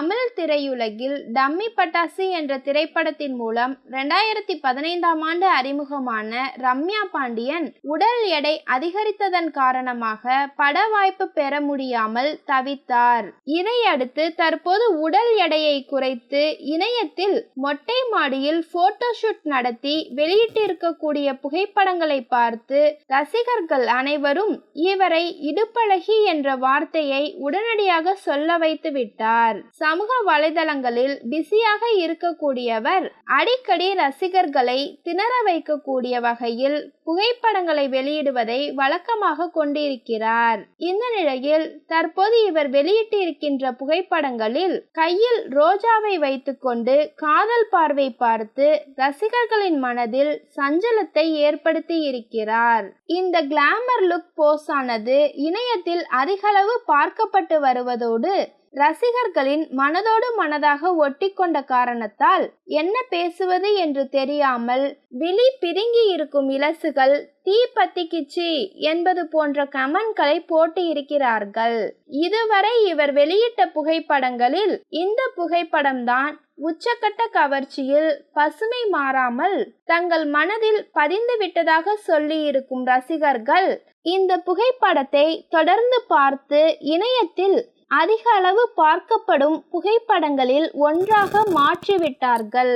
தமிழ் திரையுலகில் டம்மி பட்டாசு என்ற திரைப்படத்தின் மூலம் ரெண்டாயிரத்தி பதினைந்தாம் ஆண்டு அறிமுகமான ரம்யா பாண்டியன் உடல் எடை அதிகரித்ததன் காரணமாக பட வாய்ப்பு பெற முடியாமல் தவித்தார். இதையடுத்து தற்போது உடல் எடையை குறைத்து இணையத்தில் மொட்டை மாடியில் போட்டோஷூட் நடத்தி வெளியிட்டிருக்கக்கூடிய புகைப்படங்களை பார்த்து ரசிகர்கள் அனைவரும் இவரை இடுப்பழகி என்ற வார்த்தையை உடனடியாக சொல்ல வைத்து விட்டார் சமூக வலைதளங்களில் பிஸியாக இருக்கக்கூடியவர் அடிக்கடி ரசிகர்களை திணற வைக்கக்கூடிய வகையில் புகைப்படங்களை வெளியிடுவதை வழக்கமாக கொண்டிருக்கிறார். இந்த நிலையில் தற்போது இவர் வெளியிட்டிருக்கின்ற புகைப்படங்களில் கையில் ரோஜாவை வைத்துக்கொண்டு காதல் பார்வை பார்த்து ரசிகர்களின் மனதில் சஞ்சலத்தை ஏற்படுத்தி இருக்கிறார் இந்த கிளாமர் லுக் போஸ் ஆனது இணையத்தில் அதிகளவு பார்க்கப்பட்டு வருவதோடு ரசிகர்களின் மனதோடு மனதாக ஒட்டிக்கொண்ட காரணத்தால் என்ன பேசுவது என்று தெரியாமல் விழி பிதுங்கி இருக்கும் இலசுகள் தீ பத்திக்கிச்சு என்பது போன்ற கமெண்ட்களை போட்டு இருக்கிறார்கள். இதுவரை இவர் வெளியிட்ட புகைப்படங்களில் இந்த புகைப்படம்தான் உச்சக்கட்ட கவர்ச்சியில் பசுமை மாறாமல் தங்கள் மனதில் பதிந்து விட்டதாக சொல்லி இருக்கும் ரசிகர்கள் இந்த புகைப்படத்தை தொடர்ந்து பார்த்து இணையத்தில் அதிக அளவு பார்க்கப்படும் புகைப்படங்களில் ஒன்றாக மாற்றிவிட்டார்கள்.